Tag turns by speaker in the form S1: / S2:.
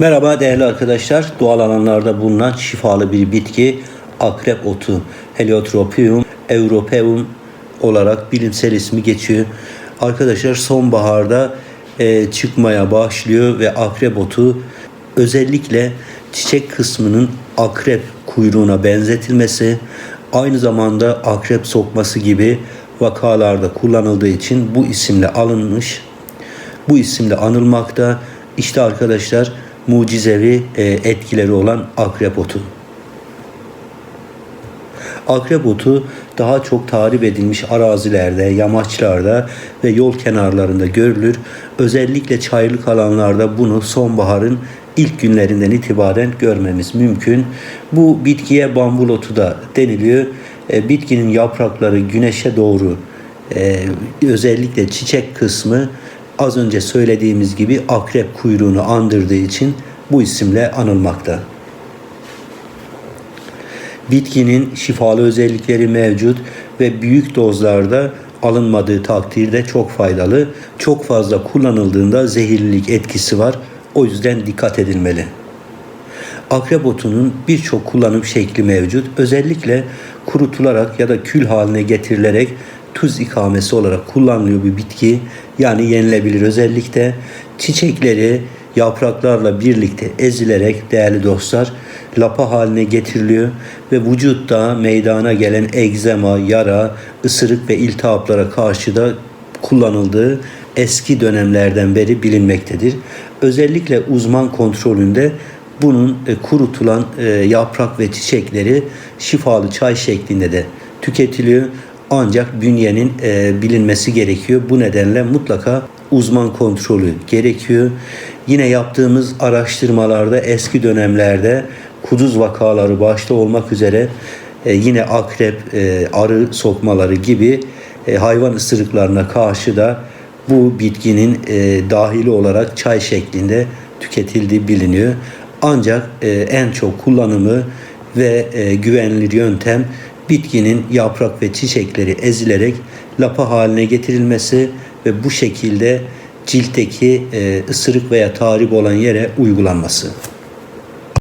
S1: Merhaba değerli arkadaşlar. Doğal alanlarda bulunan şifalı bir bitki akrep otu Heliotropium europeum olarak bilimsel ismi geçiyor. Arkadaşlar sonbaharda e, çıkmaya başlıyor ve akrep otu özellikle çiçek kısmının akrep kuyruğuna benzetilmesi aynı zamanda akrep sokması gibi vakalarda kullanıldığı için bu isimle alınmış bu isimle anılmakta. İşte arkadaşlar mucizevi e, etkileri olan akrep otu. Akrep otu daha çok tahrip edilmiş arazilerde, yamaçlarda ve yol kenarlarında görülür. Özellikle çayırlık alanlarda bunu sonbaharın ilk günlerinden itibaren görmemiz mümkün. Bu bitkiye bambul otu da deniliyor. E, Bitkinin yaprakları güneşe doğru e, özellikle çiçek kısmı az önce söylediğimiz gibi akrep kuyruğunu andırdığı için bu isimle anılmakta. Bitkinin şifalı özellikleri mevcut ve büyük dozlarda alınmadığı takdirde çok faydalı. Çok fazla kullanıldığında zehirlilik etkisi var. O yüzden dikkat edilmeli. Akrep otunun birçok kullanım şekli mevcut. Özellikle kurutularak ya da kül haline getirilerek tuz ikamesi olarak kullanılıyor bir bitki. Yani yenilebilir özellikle çiçekleri yapraklarla birlikte ezilerek değerli dostlar lapa haline getiriliyor ve vücutta meydana gelen egzema, yara, ısırık ve iltihaplara karşı da kullanıldığı eski dönemlerden beri bilinmektedir. Özellikle uzman kontrolünde bunun e, kurutulan e, yaprak ve çiçekleri şifalı çay şeklinde de tüketiliyor. Ancak bünyenin e, bilinmesi gerekiyor. Bu nedenle mutlaka uzman kontrolü gerekiyor. Yine yaptığımız araştırmalarda eski dönemlerde kuduz vakaları başta olmak üzere e, yine akrep, e, arı sokmaları gibi e, hayvan ısırıklarına karşı da bu bitkinin e, dahili olarak çay şeklinde tüketildiği biliniyor. Ancak e, en çok kullanımı ve e, güvenilir yöntem bitkinin yaprak ve çiçekleri ezilerek lapa haline getirilmesi ve bu şekilde ciltteki e, ısırık veya tahrip olan yere uygulanması.